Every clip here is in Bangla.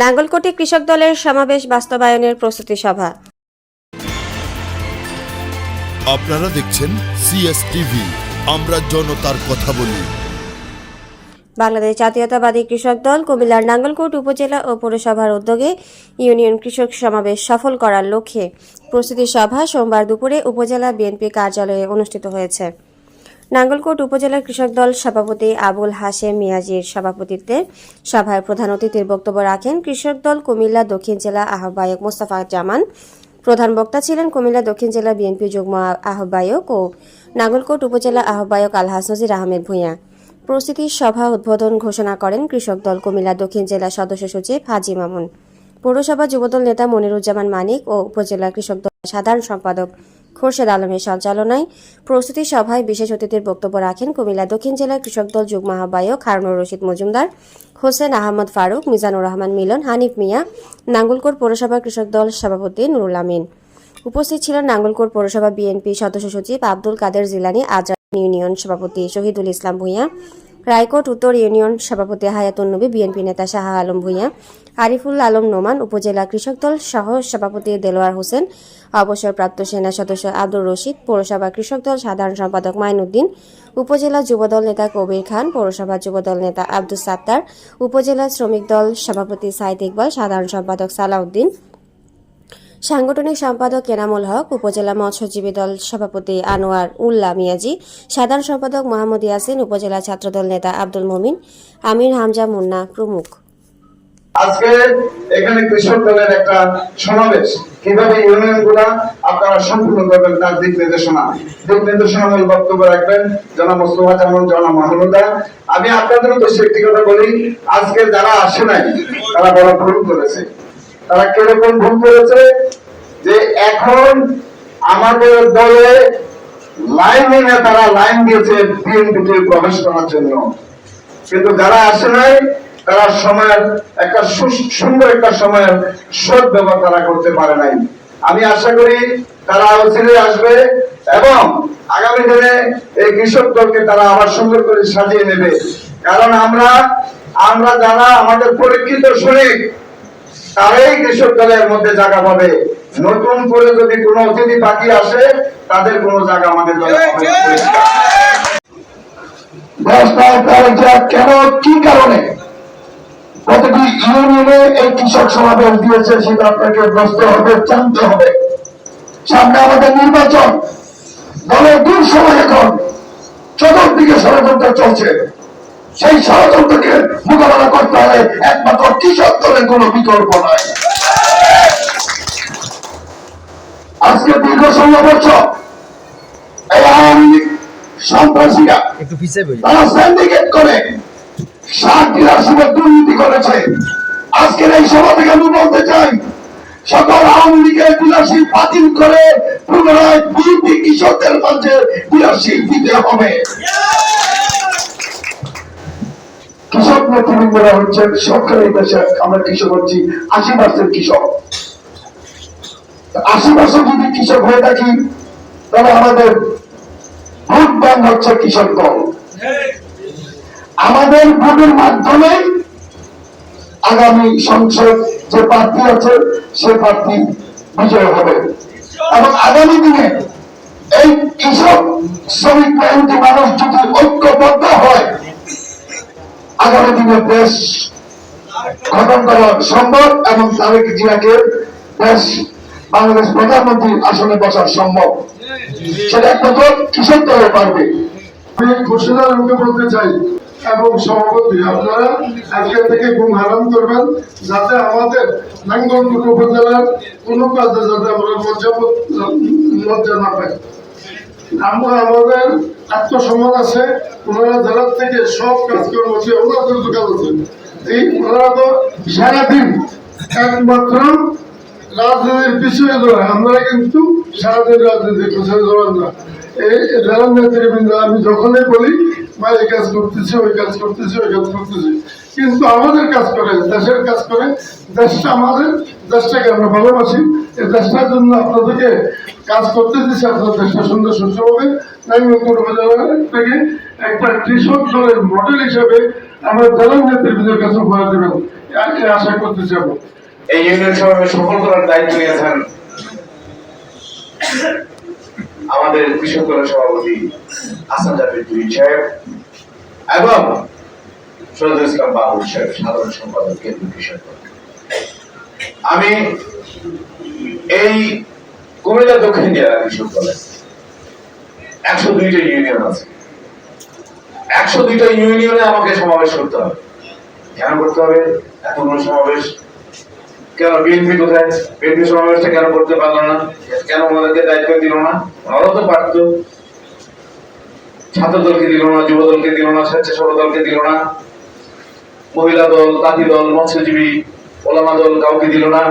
নাঙ্গলকোটে কৃষক দলের সমাবেশ বাস্তবায়নের প্রস্তুতি সভা। আপনারা দেখছেন সিএস টিভি আমরা জনতার কথা বলি। বাংলাদেশ জাতীয়তাবাদী কৃষক দল কুমিল্লার নাঙ্গলকোট উপজেলা ও পৌরসভার উদ্যোগে ইউনিয়ন কৃষক সমাবেশ সফল করার লক্ষ্যে প্রস্তুতি সভা সোমবার দুপুরে উপজেলা বিএনপি কার্যালয়ে অনুষ্ঠিত হয়েছে। নাঙ্গলকোট উপজেলা কৃষক দল সভাপতি আবুল হাশেম মিয়াজির সভাপতিত্বে সভায় প্রধান অতিথির বক্তব্য রাখেন কৃষক দল কুমিল্লা দক্ষিণ জেলা আহ্বায়ক মোস্তফা জামান। প্রধান বক্তা ছিলেন কুমিল্লা দক্ষিণ জেলা বিএনপি যুগ্ম আহ্বায়ক ও নাঙ্গলকোট উপজেলা আহ্বায়ক আলহাস নজির আহমেদ ভূঁইয়া। প্রস্তুতি সভা উদ্বোধন ঘোষণা করেন কৃষক দল কুমিল্লা দক্ষিণ জেলা সদস্য সচিব হাজি মামুন। পৌরসভা যুবদল নেতা মনিরুজ্জামান মানিক ও উপজেলা কৃষক দল সাধারণ সম্পাদক খোরশেদ আলমের সঞ্চালনায় প্রস্তুতি সভায় বিশেষ অতিথির বক্তব্য রাখেন কুমিল্লা দক্ষিণ জেলার কৃষক দল যুগ্ম আহ্বায়ক হারুনুর রশিদ মজুমদার, হোসেন আহমদ ফারুক, মিজানুর রহমান মিলন, হানিফ মিয়া, নাঙ্গলকোট পৌরসভা কৃষক দল সভাপতি নুরুল আমিন। উপস্থিত ছিলেন নাঙ্গলকোট পৌরসভা বিএনপি সদস্য সচিব আব্দুল কাদের জিলানি, আজাদ ইউনিয়ন সভাপতি শহীদুল ইসলাম ভূঁইয়া রায়কোট উত্তর ইউনিয়ন সভাপতি হায়াতুন নবী, বিএনপি নেতা শাহ আলম ভূঁইয়া, আরিফুল আলম নোমান, উপজেলা কৃষক দল সহ সভাপতি দেলোয়ার হোসেন, অবসরপ্রাপ্ত সেনা সদস্য আব্দুর রশিদ, পৌরসভা কৃষক দল সাধারণ সম্পাদক মাইনুদ্দিন, উপজেলা যুবদল নেতা কবির খান, পৌরসভা যুবদল নেতা আব্দুল সাত্তার, উপজেলা শ্রমিক দল সভাপতি সাইদ ইকবাল, সাধারণ সম্পাদক সালাউদ্দিন সাংগঠনিক সম্পাদক এনামুল হক, উপজেলা মৎস্যজীবী দল সভাপতি আনোয়ার উল্লাহ মিয়াজি, সাধারণ সম্পাদক মোহাম্মদ ইয়াসিন, উপজেলা ছাত্রদল নেতা আব্দুল মমিন, আমির হামজা মুন্না প্রমুখ। আজকে এখানে কৃষক দলের একটা সমাবেশ। কীভাবে ইউনিয়নগুলা আপনারা সম্পূর্ণ করবেন তার দিক নির্দেশনা। দিক নির্দেশনামূলক বক্তব্য রাখবেন জনাব মোস্তফা জামান জনাব মাহমুদা। আমি আপনাদের উদ্দেশ্যে একটি কথা বলি, আজকে যারা আসে নাই, তারা বড় ভুল করেছে। তারা কীরকম ভুল করেছে যে এখন আমাদের দলে লাইন দিয়েছে বিএনপিতে প্রবেশ করার জন্য। কিন্তু যারা আসে নাই, তারা সময়ের একটা সুন্দর একটা সময়ের সৎ ব্যবহার তারা করতে পারে নাই। আমি আশা করি তারা অচিরে আসবে এবং আগামী দিনে এই কৃষক দলকে তারা আবার সুন্দর করে সাজিয়ে নেবে। কারণ আমরা আমরা যারা আমাদের পরীক্ষিত শ্রমিক তারাই কৃষক দলের মধ্যে জায়গা পাবে, নতুন করে যদি কোনো অতিথি পাখি আসে, তাদের কোনো জায়গা আমাদের কেন? কি কারণে? ইউনিয়নে এই কৃষক সমাবেশ দিয়েছে সেটা আপনাকে হবে, জানতে হবে। সামনে আমাদের নির্বাচন। দলের দূর সময় এখন চতুর্দিকে ষড়যন্ত্র চলছে। সেই ষড়যন্ত্রকে মোকাবেলা করতে হলে একমাত্র কৃষক দলের কোনো বিকল্প নয় আজকে দীর্ঘ ষোলো বছর এই আওয়ামী লীগ সন্ত্রাসীরা তারা সিন্ডিকেট করে বিরাশিবার দুর্নীতি করেছে। আজকের এই সভা থেকে আমি বলতে চাই সকল আওয়ামী লীগের ডিলারশিপ বাতিল করে পুনরায় বিএনপি কৃষকদের মাঝে ডিলারশিপ দিতে হবে। কৃষক নেতৃবৃন্দরা হচ্ছে সরকারি দেশে, আমরা কৃষক হচ্ছি আশি পার্সেন্ট কৃষক। আশি পার্সেন্ট যদি কৃষক হয়ে থাকি, তাহলে আমাদের ভোট ব্যাংক হচ্ছে কৃষক দল। আমাদের ভোটের মাধ্যমে আগামী সংসদ যে প্রার্থী আছে, সে প্রার্থী বিজয় হবে। এবং আগামী দিনে এই কৃষক শ্রমিক মানুষ যদি ঐক্যবদ্ধ হয় আগামী দিনে দেশ গঠন করা সম্ভব এবং তারেক জিয়াকে দেশ বাংলাদেশ প্রধানমন্ত্রী আসনে বসার সম্ভব। সেটা একমাত্র কৃষক দলে পারবে। আমি ঘোষণা বলতে চাই, এবং সভাপতি, আপনারা আজকে থেকে ঘুম হারাম করবেন, যাতে আমাদের নাঙ্গলকোট উপজেলার কোনো কাজে যাতে আমরা লজ্জা লজ্জা না পাই। আমরা আমাদের আত্মসম্মান আছে ওনারা জেলার থেকে সব কাজকর্ম আছে ওনাদের দোকান আছে। এই ওনারা তো সারাদিন একমাত্র রাজনীতির পিছনে দৌড়ায়। আমরা কিন্তু সারাদিন রাজনীতির পিছনে দৌড়ান না। এই জেলার নেতৃবৃন্দ, আমি যখনই বলি মা এই কাজ করতেছি, ওই কাজ করতেছি, ওই কাজ করতেছি। কিন্তু আমাদের কাজ করে দেশের কাজ করে দেশটা আমাদের, দেশটাকে আমরা ভালোবাসি, এই দেশটার জন্য আপনাদেরকে কাজ করতে দিচ্ছি আপনাদের দেশটা সুন্দর সুস্থ হবে। উপজেলা থেকে একটা কৃষক দলের মডেল হিসেবে আমরা জেলা নেতৃত্বের কাছে উপহার দেবেন। আশা করতে চাবো এই ইউনিয়ন সভাকে সফল করার দায়িত্ব নিয়েছেন আমাদের কৃষক দলের সভাপতি আসাদ দুই সাহেব। এবং সৈয়দ ইসলাম সাহেব সাধারণ সম্পাদক দল। আমি এই কুমিল্লা দক্ষিণ জেলা কৃষক একশো দুইটা ইউনিয়ন আছে। একশো দুইটা ইউনিয়নে আমাকে সমাবেশ করতে হবে। কেন করতে হবে? এতগুলো সমাবেশ। কেন বিএনপি কোথায়? বিএনপি সমাবেশটা কেন করতে পারল না? কেন ওনাদেরকে দায়িত্ব দিল না? ওনারাও তো পারতো। ছাত্র দলকে দিল না যুব দলকে দিল না স্বেচ্ছাসেবক দলকে দিল না। মহিলা দল তাঁতি দল, মৎস্যজীবী, ওলামা দল কাউকে দিল না।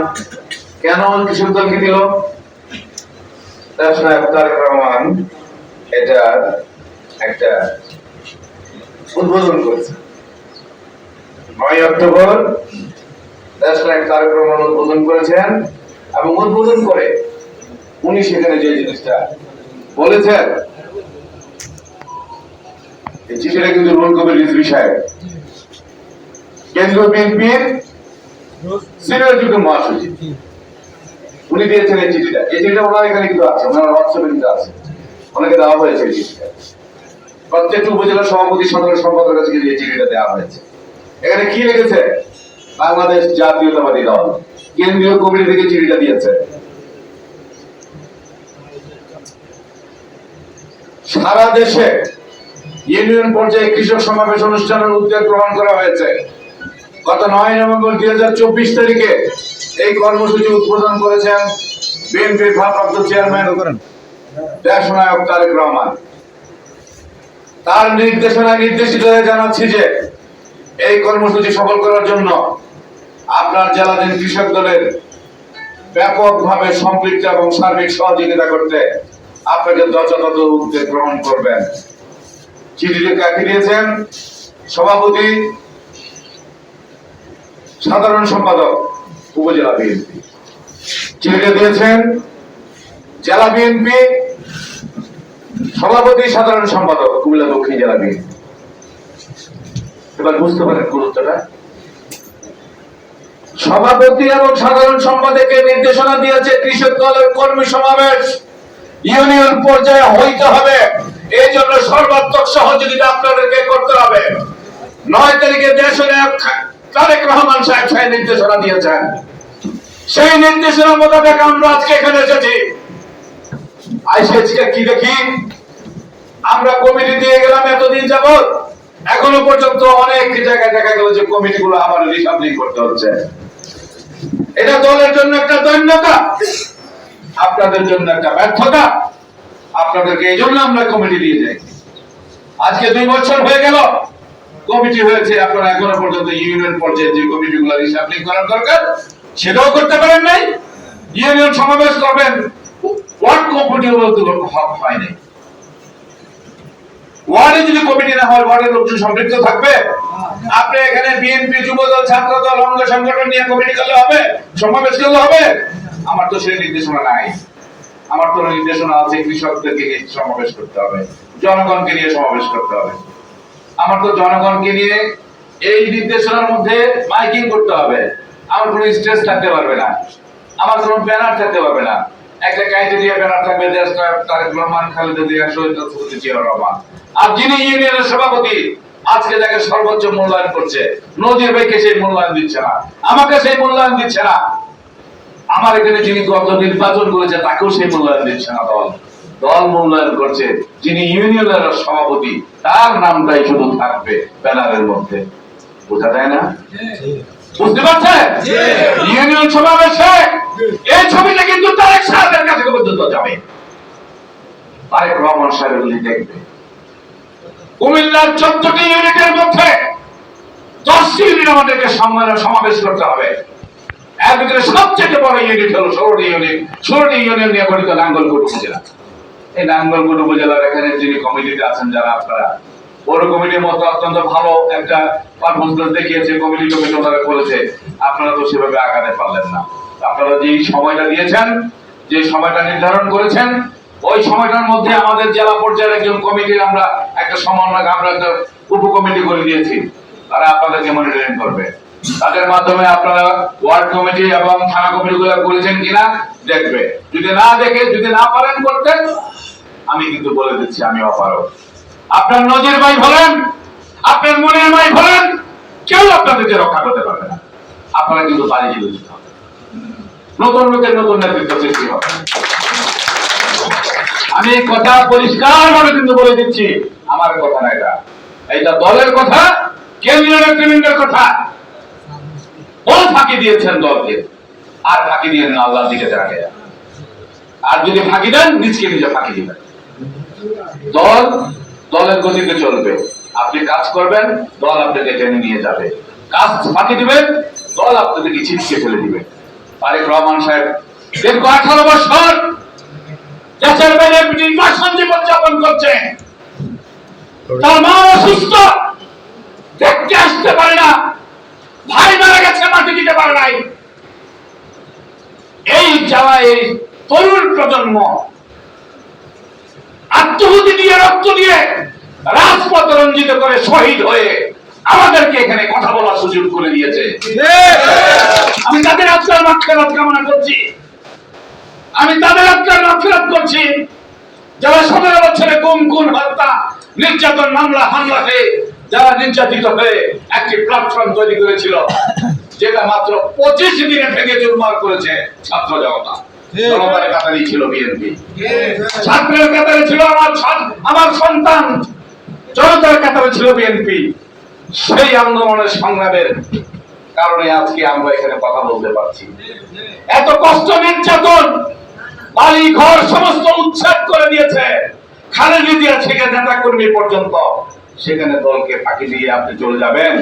কেন কৃষক দলকে দিল? তারেক রহমান এটা একটা উদ্বোধন করেছে। নয় অক্টোবর দেশনায়ক তারেক রহমান উদ্বোধন করেছেন এবং উদ্বোধন করে উনি সেখানে যে জিনিসটা বলেছেন চিঠিটা কিন্তু রুল কবির রিজভি সাহেব কেন্দ্রীয় বিএনপির সিনিয়র যুগ মহাসচিব। উনি দিয়েছেন এই চিঠিটা। এই চিঠিটা ওনার এখানে কিন্তু আছে ওনার হোয়াটসঅ্যাপে কিন্তু আছে। ওনাকে দেওয়া হয়েছে এই চিঠিটা। প্রত্যেকটি উপজেলা সভাপতি সাধারণ সম্পাদকের কাছে এই চিঠিটা দেওয়া হয়েছে। এখানে কি লিখেছে? বাংলাদেশ জাতীয়তাবাদী দল। কেন্দ্রীয় কমিটি থেকে চিঠিটা দিয়েছে। সারা দেশে ইউনিয়ন পর্যায়ে কৃষক সমাবেশ অনুষ্ঠানের উদ্যোগ গ্রহণ করা হয়েছে। গত নয় নভেম্বর দুই হাজার চব্বিশ তারিখে এই কর্মসূচি উদ্বোধন করেছেন বিএনপির ভারপ্রাপ্ত চেয়ারম্যান দেশনায়ক তারেক রহমান। তার নির্দেশনা নির্দেশিত হয়ে জানাচ্ছি যে এই কর্মসূচি সফল করার জন্য আপনার জেলাধীন কৃষক দলের ব্যাপকভাবে সম্পৃক্ত এবং সার্বিক সহযোগিতা করতে আপনাকে যথাযথ উদ্যোগ গ্রহণ করবেন। চিঠিটি কাকে দিয়েছেন? সভাপতি সাধারণ সম্পাদক, উপজেলা বিএনপি। চিঠিটা দিয়েছেন জেলা বিএনপি সভাপতি, সাধারণ সম্পাদক, কুমিল্লা দক্ষিণ জেলা বিএনপি। এবার বুঝতে পারেন গুরুত্বটা। সভাপতি এবং সাধারণ সম্পাদককে নির্দেশনা দিয়েছে কৃষক দলের কর্মী সমাবেশ। ইউনিয়ন পর্যায়ে হইতে হবে। এই জন্য সর্বাত্মক সহযোগিতা আপনাদেরকে করতে হবে। নয় তারিখে দেশের তারেক রহমান সাহেব সেই নির্দেশনা দিয়েছেন। সেই নির্দেশনা মোতাবেক আমরা আজকে এখানে এসেছি। আইসিএসকে কি দেখি? আমরা কমিটি দিয়ে গেলাম এতদিন যাবত এখনও পর্যন্ত অনেক জায়গায় দেখা গেল যে কমিটি গুলো আবার রিসাবলিং করতে হচ্ছে। এটা দলের জন্য একটা দৈন্যতা। আপনাদের জন্য একটা ব্যর্থতা। আপনাদেরকে এই জন্য আমরা কমিটি দিয়ে যাই। আজকে দুই বছর হয়ে গেল। কমিটি হয়েছে, আপনারা এখনও পর্যন্ত ইউনিয়ন পর্যায়ে যে কমিটি গুলো রিসাবলিং করার দরকার, সেটাও করতে পারেন নাই। ইউনিয়ন সমাবেশ করবেন, ওয়ার্ড কমিটি বলতে হক হয় নাই। ওয়ার্ডে যদি কমিটি না হয়, ওয়ার্ডের লোকজন থাকবে। আপনি এখানে বিএনপি অঙ্গ সংগঠন নিয়ে কমিটি করলে হবে, সমাবেশ করলে হবে। আমার তো সেই নির্দেশনা নাই। আমার তো নির্দেশনা আছে কৃষকদেরকে সমাবেশ করতে হবে, জনগণকে নিয়ে সমাবেশ করতে হবে। আমার তো জনগণকে নিয়ে এই নির্দেশনার মধ্যে মাইকিং করতে হবে। আমার কোনো স্ট্রেস থাকতে পারবে না। আমার কোনো ব্যানার থাকতে পারবে না। একটা কাইতে দিয়ে ব্যানার থাকবে তারেক রহমান জিয়া, শহীদ জিয়াউর রহমান। আর যিনি ইউনিয়নের সভাপতি, আজকে যাকে সর্বোচ্চ মূল্যায়ন করছে নজির ভাইকে সেই মূল্যায়ন দিচ্ছে না। আমাকে সেই মূল্যায়ন দিচ্ছে না। আমার এখানে যিনি গত নির্বাচন করেছে, তাকেও সেই মূল্যায়ন দিচ্ছে না দল। দল মূল্যায়ন করছে যিনি ইউনিয়নের সভাপতি তার নামটাই শুধু থাকবে ব্যানারের মধ্যে। বোঝা যায় না? বুঝতে পারছেন? ইউনিয়ন সমাবেশে এই ছবিটা কিন্তু তারেক সাহেবের কাছে পর্যন্ত যাবে। তারেক রহমান সাহেব এগুলি দেখবে। কুমিল্লার চোদ্দটি ইউনিটের মধ্যে দশটি ইউনিট আমাদেরকে সম্মেলন সমাবেশ করতে হবে। ভিতরে সবচেয়ে বড় ইউনিট হলো ষোলোটি ইউনিট। ষোলোটি ইউনিয়ন নিয়ে গঠিত নাঙ্গলকোট উপজেলা। এই নাঙ্গলকোট উপজেলার এখানে যিনি কমিটিতে আছেন যারা আপনারা পৌর কমিটির মতো অত্যন্ত ভালো একটা পারফরমেন্স দেখিয়েছে কমিটি কমিটি ওনারা করেছে। আপনারা তো সেভাবে আগাতে পারলেন না। আপনারা যে সময়টা দিয়েছেন, যে সময়টা নির্ধারণ করেছেন, ওই সময়টার মধ্যে আমাদের জেলা পর্যায়ের একজন কমিটির আমরা একটা সমন্বয়, আমরা একটা উপকমিটি করে দিয়েছি। তারা আপনাদেরকে মনিটরিং করবে। তাদের মাধ্যমে আপনারা ওয়ার্ড কমিটি এবং থানা কমিটি গুলো করেছেন কিনা দেখবে। যদি না দেখে, যদি না পারেন করতে, আমি কিন্তু বলে দিচ্ছি, আমি অপারক আপনার নজির ভাই বলেন, আপনার মনের ভাই বলেন, কেউ আপনাদেরকে রক্ষা করতে পারবে না। আপনারা কিন্তু যেতে হবে। নতুন লোকের নতুন নেতৃত্ব সৃষ্টি হবে। আমি কথা পরিষ্কার ভাবে কিন্তু বলে দিচ্ছি, আমার কথা না এটা। এইটা দলের কথা, কেন্দ্রীয় নেতৃবৃন্দের কথা। বল ফাঁকি দিয়েছেন দলকে। আর ফাঁকি দিয়ে না, আল্লাহর দিকে রাখে আর যদি ফাঁকি দেন, নিজকে নিজে ফাঁকি দিবেন। দল, দলের গতিতে চলবে। আপনি কাজ করবেন, দল আপনাকে টেনে নিয়ে যাবে। কাজ ফাঁকি দিবেন, দল আপনাদেরকে ছিটকে ফেলে দিবে। তারেক রহমান সাহেব, দীর্ঘ আঠারো বছর দেশের বাইরে নির্বাচন জীবন যাপন করছে তার মা অসুস্থ, দেখতে আসতে পারে না। ভাই মারা মাটি দিতে পারে নাই। এই এই তরুণ প্রজন্ম আত্মহুতি দিয়ে, রক্ত দিয়ে রাজপথ রঞ্জিত করে শহীদ হয়ে আমাদেরকে এখানে কথা বলার সুযোগ করে দিয়েছে। আমি তাদের আত্মার মাক্ষারাত কামনা করছি। আমি তাদের আত্মার মাক্ষারাত করছি। যারা সতেরো বছরে গুম, খুন, হত্যা, নির্যাতন, মামলা, হামলা হয়ে, যারা নির্যাতিত হয়ে একটি প্ল্যাটফর্ম তৈরি করেছিল যেটা মাত্র পঁচিশ দিনে ভেঙে চুরমার করেছে ছাত্র জনতা। জনতার কাতারই ছিল বিএনপি। ছাত্রের কাতারে ছিল আমার আমার সন্তান। জনতার কাতারে ছিল বিএনপি। সেই আন্দোলনের সংগ্রামের কারণে আজকে আমরা এখানে কথা বলতে পারছি। এত কষ্ট নির্যাতন বাড়ি ঘর সমস্ত উচ্ছেদ করে দিয়েছে। খালেদি দিয়া থেকে নেতা কর্মী পর্যন্ত সেখানে দলকে ফাঁকি দিয়ে আপনি চলে যাবেন।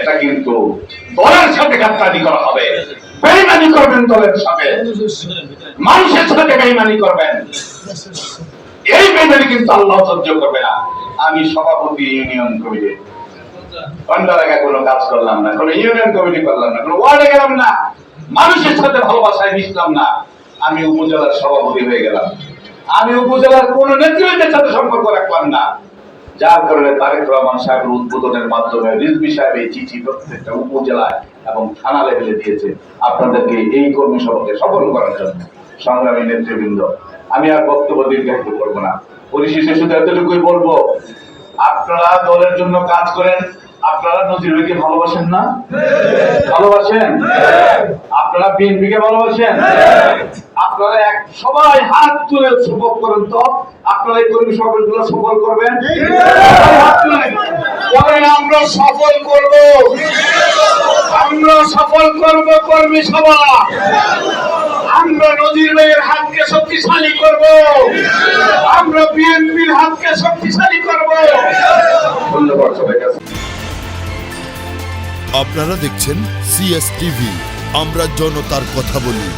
এটা কিন্তু দলের সাথে গাদ্দারি করা হবে। বেইমানি করবেন দলের সাথে। মানুষের সাথে বেইমানি করবেন। এই বেইমানি কিন্তু আল্লাহ সহ্য করবে না। আমি সভাপতি ইউনিয়ন কমিটি। কোনো কাজ করলাম না, কোনো ইউনিয়ন কমিটি করলাম না, কোনো ওয়ার্ডে গেলাম না। মানুষের সাথে ভালোবাসায় মিশলাম না। আমি উপজেলার সভাপতি হয়ে গেলাম। আমি উপজেলার কোন নেতৃত্বের সাথে সম্পর্ক রাখলাম না। যার কারণে তারেক রহমান সাহেবের উদ্বোধনের মাধ্যমে রিজবি সাহেব এই চিঠি প্রত্যেকটা উপজেলায় এবং থানা লেভেলে দিয়েছে আপনাদেরকে এই কর্মী সভাকে সফল করার জন্য। সংগ্রামী নেতৃবৃন্দ, আমি আর বক্তব্য দীর্ঘায়িত করব না। পরিশেষে শুধু এতটুকুই বলব, আপনারা দলের জন্য কাজ করেন, আপনারা নজির ভাইকে ভালোবাসেন না? ভালোবাসেন? আপনারা বিএনপি কে ভালোবাসেন? আপনারা এক সবাই হাত তুলে সফল করেন তো। আপনারা এই কর্মী সফলগুলো সফল করবেন? বলেন আমরা সফল করব। আমরা সফল করব কর্মী সভা। আমরা ভাইয়ের হাতকে শক্তিশালী করব। আমরা বিএনপির হাতকে শক্তিশালী করব। ধন্যবাদ সবাই আপনারা দেখছেন সিএস টিভি আমরা জনতার কথা বলি।